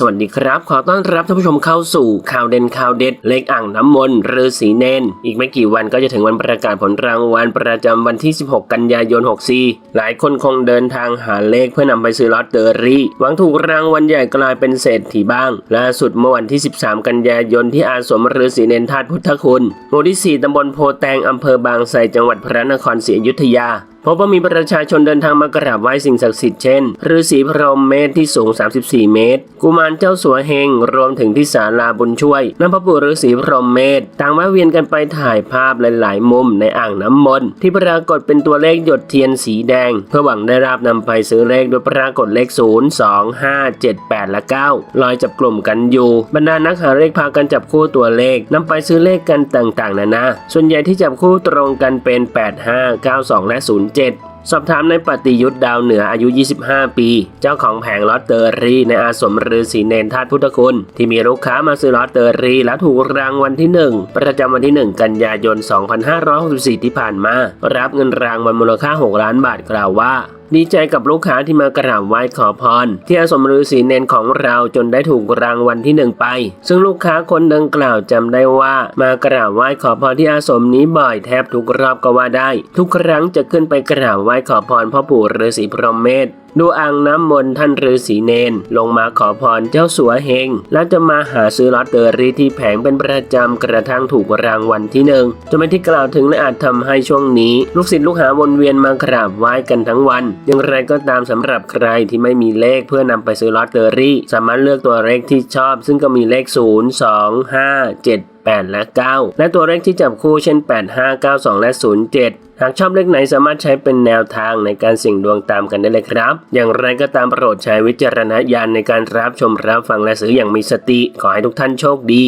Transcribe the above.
สวัสดีครับ ขอต้อนรับท่านผู้ชมเข้าสู่ข่าวเด่นข่าวเด็ด เลขอ่างน้ำมนต์ฤาษีเนน อีกไม่กี่วันก็จะถึงวันประกาศผลรางวัลประจำวันที่ 16 กันยายน 64 หลายคนคงเดินทางหาเลขเพื่อนำไปซื้อลอตเตอรี่ หวังถูกรางวัลใหญ่กลายเป็นเศรษฐีบ้าง ล่าสุดเมื่อวันที่ 13 กันยายนที่อาสมฤาษีเนนธาตุพุทธคุณหมู่ที่ 4ตำบลโพแตงอำเภอบางไทรจังหวัดพระนครศรีอยุธยา พบว่ามีประชาชนเดินทางมากราบไหว้สิ่งศักดิ์สิทธิ์เช่นฤาษีพรหมเมธที่สูง 34 เมตร กุมารเจ้าสัวเฮงรวมถึงที่ศาลาบุญช่วยน้ำพระปู่ฤาษีพรหมเมธต่างแวะเวียนกันไปถ่ายภาพหลาย ๆ มุมในอ่างน้ำมนต์ที่ปรากฏเป็นตัวเลขหยดเทียนสีแดง เพื่อหวังได้รับนำไปซื้อเลขโดยปรากฏเลข 0 2 5 7 8 และ 9 ลอยจับกลุ่มกันอยู่บรรดานักหาเลขพากันจับคู่ตัวเลขนำไปซื้อเลขกันต่าง ๆ นานาส่วนใหญ่ที่จับคู่ตรงกันเป็น 85 92 และ 07 7. สอบถามในปฏิยุทธ์ดาวเหนืออายุ 25 ปี เจ้าของแผงลอตเตอรี่ในอาสมฤาษีเนนธาตุพุทธคุณ ที่มีลูกค้ามาซื้อลอตเตอรี่และถูกรางวัลที่ 1 ประจำวันที่ 1 กันยายน 2564 ที่ผ่านมา รับเงินรางวัลมูลค่า 6 ล้านบาทกล่าวว่า ดีใจกับลูกค้าที่มากราบไหว้ขอพร ที่อาสมฤาษีเนนของเราจนได้ถูกรางวัลที่หนึ่งไป ซึ่งลูกค้าคนดังกล่าวจำได้ว่ามากราบไหว้ขอพรที่อาสมนี้บ่อยแทบทุกรอบก็ว่าได้ ทุกครั้งจะขึ้นไปกราบไหว้ขอพรพ่อปู่ฤาษีพรหมเมธ ดูอ่างน้ำมนต์ท่านฤาษีเนน ลงมาขอพรเจ้าสัวเฮง แล้วจะมาหาซื้อลอตเตอรี่ที่แผงเป็นประจำกระทั่งถูกรางวัลที่หนึ่งจนเป็นที่กล่าวถึงและอาจทำให้ช่วงนี้ ลูกศิษย์ลูกหาวนเวียนมากราบไหว้กันทั้งวัน อย่างไรก็ตามสำหรับใครที่ไม่มีเลขเพื่อนำไปซื้อลอตเตอรี่ สามารถเลือกตัวเลขที่ชอบ ซึ่งก็มีเลข 0 2 5 7 8 และ 9 และตัวเลขที่จับคู่เช่น 8 5 9 2 และ 07หากชอบเลขไหนสามารถใช้เป็นแนวทางในการสิ่งดวงตามกันได้เลยครับ อย่างไรก็ตามโปรดใช้วิจารณญาณในการรับชมรับฟังและซื้ออย่างมีสติ ขอให้ทุกท่านโชคดี